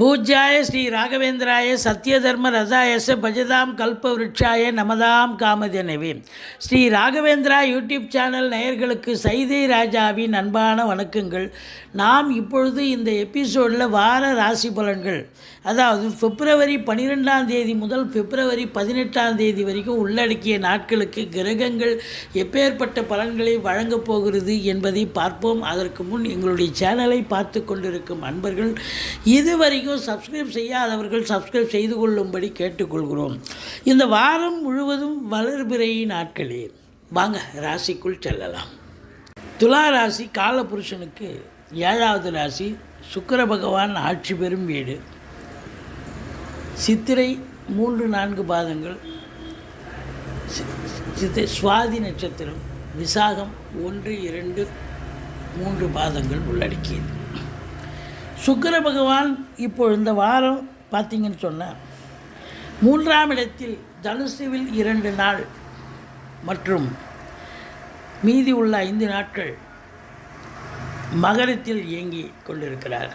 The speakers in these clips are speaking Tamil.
பூஜ்யாய ஸ்ரீ ராகவேந்திராய சத்யதர்ம ரசாயச பஜதாம் கல்ப விருட்சாய நமதாம் காமதெனவே. ஸ்ரீ ராகவேந்திரா யூடியூப் சேனல் நேயர்களுக்கு சைதை ராஜாவின் அன்பான வணக்கங்கள். நாம் இப்பொழுது இந்த எபிசோடில் வார ராசி பலன்கள் அதாவது பிப்ரவரி பன்னிரெண்டாம் தேதி முதல் பிப்ரவரி பதினெட்டாம் தேதி வரைக்கும் உள்ளடக்கிய நாட்களுக்கு கிரகங்கள் எப்பேற்பட்ட பலன்களை வழங்கப் போகிறது என்பதை பார்ப்போம். அதற்கு முன் எங்களுடைய சேனலை பார்த்து கொண்டிருக்கும் அன்பர்கள் இதுவரைக்கும் சப்ஸ்கிரைப் செய்யாதவர்கள் சப்ஸ்கிரைப் செய்து கொள்ளும்படி கேட்டுக்கொள்கிறோம். இந்த வாரம் முழுவதும் வளர்பிறை நாட்களே. வாங்க ராசிக்குள் செல்லலாம். துலா ராசி காலபுருஷனுக்கு ஏழாவது ராசி சுக்கர பகவான் ஆட்சி பெறும் வீடு. சித்திரை மூன்று நான்கு பாதங்கள். சி- சுவாதி நட்சத்திரம் விசாகம் ஒன்று இரண்டு மூன்று பாதங்கள் உள்ளடக்கியது. சுக்கர பகவான் இப்போ இந்த வாரம் பார்த்தீங்கன்னு சொன்னார். மூன்றாம் இடத்தில் தனுசுவில் இரண்டு நாள் மற்றும் மீதி உள்ள ஐந்து நாட்கள் மகரத்தில் இயங்கி கொண்டிருக்கிறார்.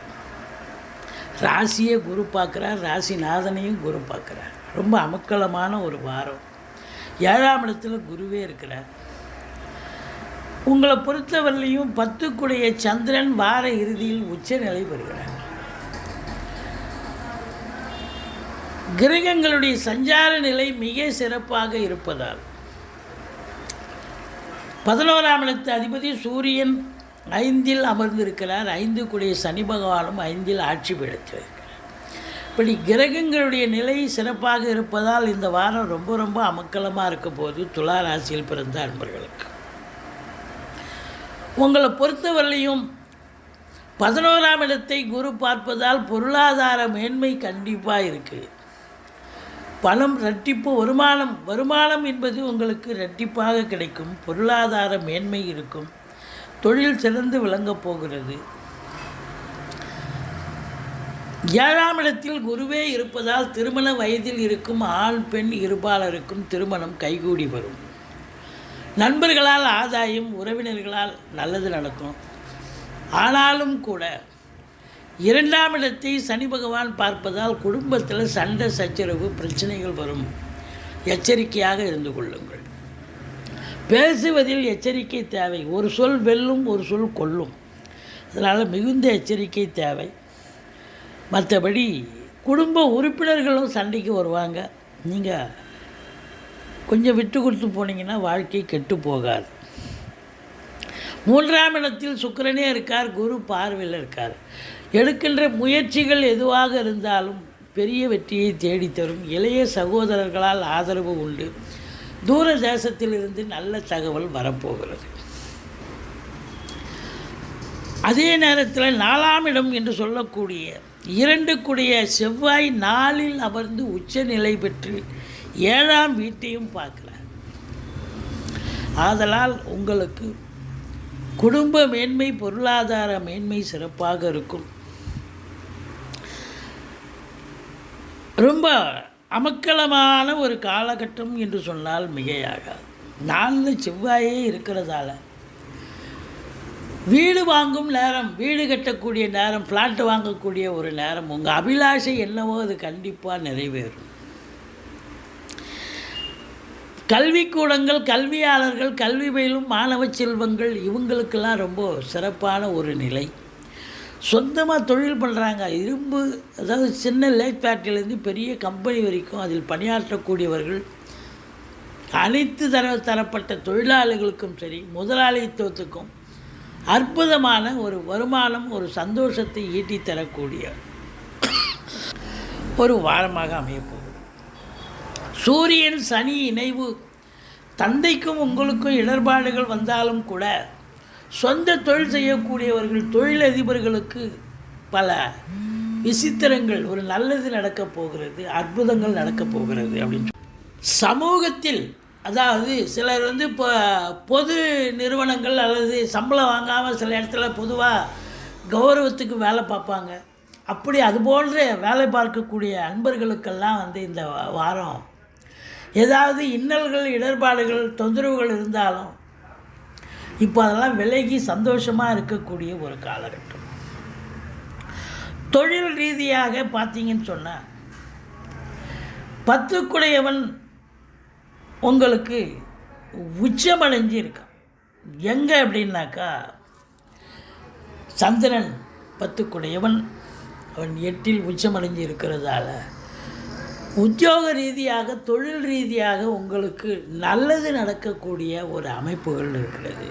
ராசியை குரு பார்க்குறார் ராசிநாதனையும் குரு பார்க்குறார். ரொம்ப அமக்கலமான ஒரு வாரம். ஏழாம் இடத்துல குருவே இருக்கிறார். உங்களை பொறுத்தவரையிலையும் பத்துக்குடைய சந்திரன் வார இறுதியில் உச்சநிலை பெறுகிறார். கிரகங்களுடைய சஞ்சார நிலை மிக சிறப்பாக இருப்பதால் பதினோராம் இடத்து அதிபதி சூரியன் ஐந்தில் அமர்ந்திருக்கிறார். ஐந்து கூடிய சனி பகவானும் ஐந்தில் ஆட்சி பெடுத்திருக்கிறார் இப்படி கிரகங்களுடைய நிலை சிறப்பாக இருப்பதால் இந்த வாரம் ரொம்ப ரொம்ப அமக்கலமாக இருக்க போது துலா ராசியில் பிறந்த அன்பர்களுக்கு. உங்களை பொறுத்தவரையிலையும் பதினோராம் இடத்தை குரு பார்ப்பதால் பொருளாதார மேன்மை கண்டிப்பாக இருக்குது பணம் ரட்டிப்பு வருமானம் வருமானம் என்பது உங்களுக்கு ரட்டிப்பாக கிடைக்கும். பொருளாதார மேன்மை இருக்கும். தொழில் சிறந்து விளங்கப் போகிறது. ஏழாம் இடத்தில் குருவே இருப்பதால் திருமண வயதில் இருக்கும் ஆண் பெண் இருபாலருக்கும் திருமணம் கைகூடி வரும். நண்பர்களால் ஆதாயம் உறவினர்களால் நல்லது நடக்கும். ஆனாலும் கூட இரண்டாம் இடத்தை சனி பகவான் பார்ப்பதால் குடும்பத்தில் சண்டை சச்சரவு பிரச்சனைகள் வரும். எச்சரிக்கையாக இருந்து கொள்ளுங்கள். பேசுவதில் எச்சரிக்கை தேவை. ஒரு சொல் வெல்லும் ஒரு சொல் கொல்லும். அதனால் மிகுந்த எச்சரிக்கை தேவை. மற்றபடி குடும்ப உறுப்பினர்களும் சண்டைக்கு வருவாங்க. நீங்கள் கொஞ்சம் விட்டு கொடுத்து போனீங்கன்னா வாழ்க்கை கெட்டு போகாது. மூன்றாம் இடத்தில் சுக்கரனே இருக்கார் குரு பார்வையில் இருக்கார். எடுக்கின்ற முயற்சிகள் எதுவாக இருந்தாலும் பெரிய வெற்றியை தேடித்தரும். இளைய சகோதரர்களால் ஆதரவு உண்டு. தூர தேசத்திலிருந்து நல்ல தகவல் வரப்போகிறது. அதே நேரத்தில் நாலாம் இடம் என்று சொல்லக்கூடிய இரண்டுக்குடைய செவ்வாய் நாளில் அமர்ந்து உச்சநிலை பெற்று ஏழாம் வீட்டையும் பார்க்குறார். ஆதலால் உங்களுக்கு குடும்ப மேன்மை பொருளாதார மேன்மை சிறப்பாக இருக்கும். ரொம்ப அமக்கலமான ஒரு காலகட்டம் என்று சொன்னால் மிகையாகாது. நாளில் செவ்வாயே இருக்கிறதால. வீடு வாங்கும் நேரம் வீடு கட்டக்கூடிய நேரம் ஃப்ளாட் வாங்கக்கூடிய ஒரு நேரம் உங்கள் அபிலாஷை என்னவோ அது கண்டிப்பாக நிறைவேறும். கல்விக்கூடங்கள் கல்வியாளர்கள் கல்வி பயிலும் மாணவ செல்வங்கள் இவங்களுக்கெல்லாம் ரொம்ப சிறப்பான ஒரு நிலை. சொந்தமாக தொழில் பண்ணுறாங்க இரும்பு அதாவது சின்ன லேக் ஃபேக்ட்ரியிலேருந்து பெரிய கம்பெனி வரைக்கும் அதில் பணியாற்றக்கூடியவர்கள் அனைத்து தர தரப்பட்ட தொழிலாளிகளுக்கும் சரி முதலாளித்துவத்துக்கும் அற்புதமான ஒரு வருமானம் ஒரு சந்தோஷத்தை ஈட்டித்தரக்கூடிய ஒரு வாரமாக அமையப்போகுது சூரியன் சனி இணைவு. தந்தைக்கும் உங்களுக்கும் இடர்பாடுகள் வந்தாலும் கூட சொந்த தொழில் செய்யக்கூடியவர்கள் தொழிலதிபர்களுக்கு பல விசித்திரங்கள் ஒரு நல்லது நடக்கப் போகிறது அற்புதங்கள் நடக்கப் போகிறது அப்படின்னு சமூகத்தில் அதாவது சிலர் வந்து இப்போ பொது நிறுவனங்கள் அல்லது சம்பளம் வாங்காமல் சில இடத்துல பொதுவாக கௌரவத்துக்கு வேலை பார்ப்பாங்க. அப்படி அது போன்ற வேலை பார்க்கக்கூடிய அன்பர்களுக்கெல்லாம் வந்து இந்த வாரம் ஏதாவது இன்னல்கள் இடர்பாடுகள் தொந்தரவுகள் இருந்தாலும் இப்போ அதெல்லாம் விலகி சந்தோஷமாக இருக்கக்கூடிய ஒரு காலகட்டம். தொழில் ரீதியாக பார்த்தீங்கன்னு சொன்னால் பத்துக்குடையவன் உங்களுக்கு உச்சமடைஞ்சு இருக்கான். எங்கே அப்படின்னாக்கா சந்திரன் பத்துக்குடையவன் அவன் எட்டில் உச்சமடைஞ்சு இருக்கிறதால உத்தியோக ரீதியாக தொழில் ரீதியாக உங்களுக்கு நல்லது நடக்கக்கூடிய ஒரு அமைப்புகள் இருக்கிறது.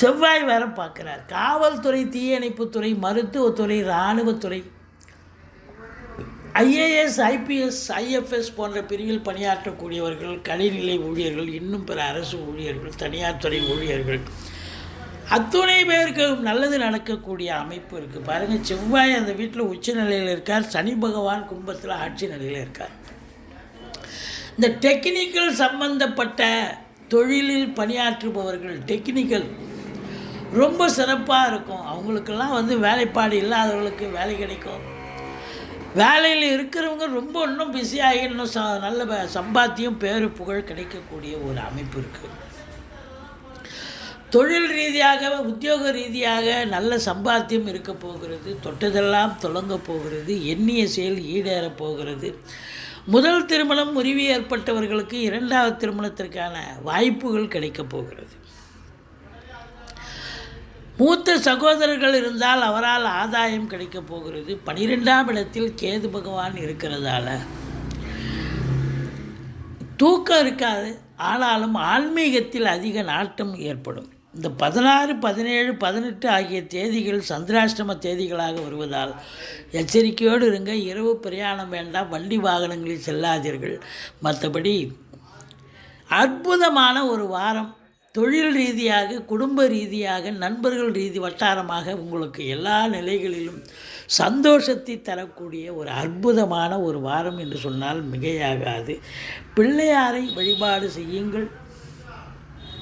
செவ்வாய் வேற பார்க்குறார். காவல்துறை தீயணைப்புத்துறை மருத்துவத்துறை இராணுவத்துறை ஐஏஎஸ் ஐபிஎஸ் ஐஎஃப்எஸ் போன்ற பிரிவில் பணியாற்றக்கூடியவர்கள் கலைநிலை ஊழியர்கள் இன்னும் பிற அரசு ஊழியர்கள் தனியார் துறை ஊழியர்கள் அத்துணை பேருக்கு நல்லது நடக்கக்கூடிய அமைப்பு இருக்குது பாருங்கள் செவ்வாய் அந்த வீட்டில் உச்ச நிலையில் இருக்கார். சனி பகவான் கும்பத்தில் ஆட்சி நிலையில் இருக்கார். இந்த டெக்னிக்கல் சம்பந்தப்பட்ட தொழிலில் பணியாற்றுபவர்கள் டெக்னிக்கல் ரொம்ப சிறப்பாக இருக்கும். அவங்களுக்கெல்லாம் வந்து வேலைப்பாடு இல்லாதவர்களுக்கு வேலை கிடைக்கும். வேலையில் இருக்கிறவங்க ரொம்ப இன்னும் பிஸியாகி இன்னும் ச நல்ல சம்பாத்தியம் பேரு புகழ் கிடைக்கக்கூடிய ஒரு அமைப்பு இருக்குது தொழில் ரீதியாக உத்தியோக ரீதியாக நல்ல சம்பாத்தியம் இருக்க போகிறது தொட்டதெல்லாம் தொடங்க போகிறது எண்ணிய செயல் ஈடேறப் போகிறது. முதல் திருமணம் முறிவு ஏற்பட்டவர்களுக்கு இரண்டாவது திருமணத்திற்கான வாய்ப்புகள் கிடைக்கப் போகிறது. மூத்த சகோதரர்கள் இருந்தால் அவரால் ஆதாயம் கிடைக்கப் போகிறது. பனிரெண்டாம் இடத்தில் கேது பகவான் இருக்கிறதால. தூக்கம் இருக்காது ஆனாலும் ஆன்மீகத்தில் அதிக நாட்டம் ஏற்படும். இந்த பதினாறு பதினேழு பதினெட்டு ஆகிய தேதிகள் சந்திராஷ்டம தேதிகளாக வருவதால் எச்சரிக்கையோடு இருங்க. இரவு பிரயாணம் வேண்டாம். வண்டி வாகனங்களில் செல்லாதீர்கள். மற்றபடி அற்புதமான ஒரு வாரம். தொழில் ரீதியாக குடும்ப ரீதியாக நண்பர்கள் ரீதி வட்டாரமாக உங்களுக்கு எல்லா நிலைகளிலும் சந்தோஷத்தை தரக்கூடிய ஒரு அற்புதமான ஒரு வாரம் என்று சொன்னால் மிகையாகாது. பிள்ளையாரை வழிபாடு செய்யுங்கள்.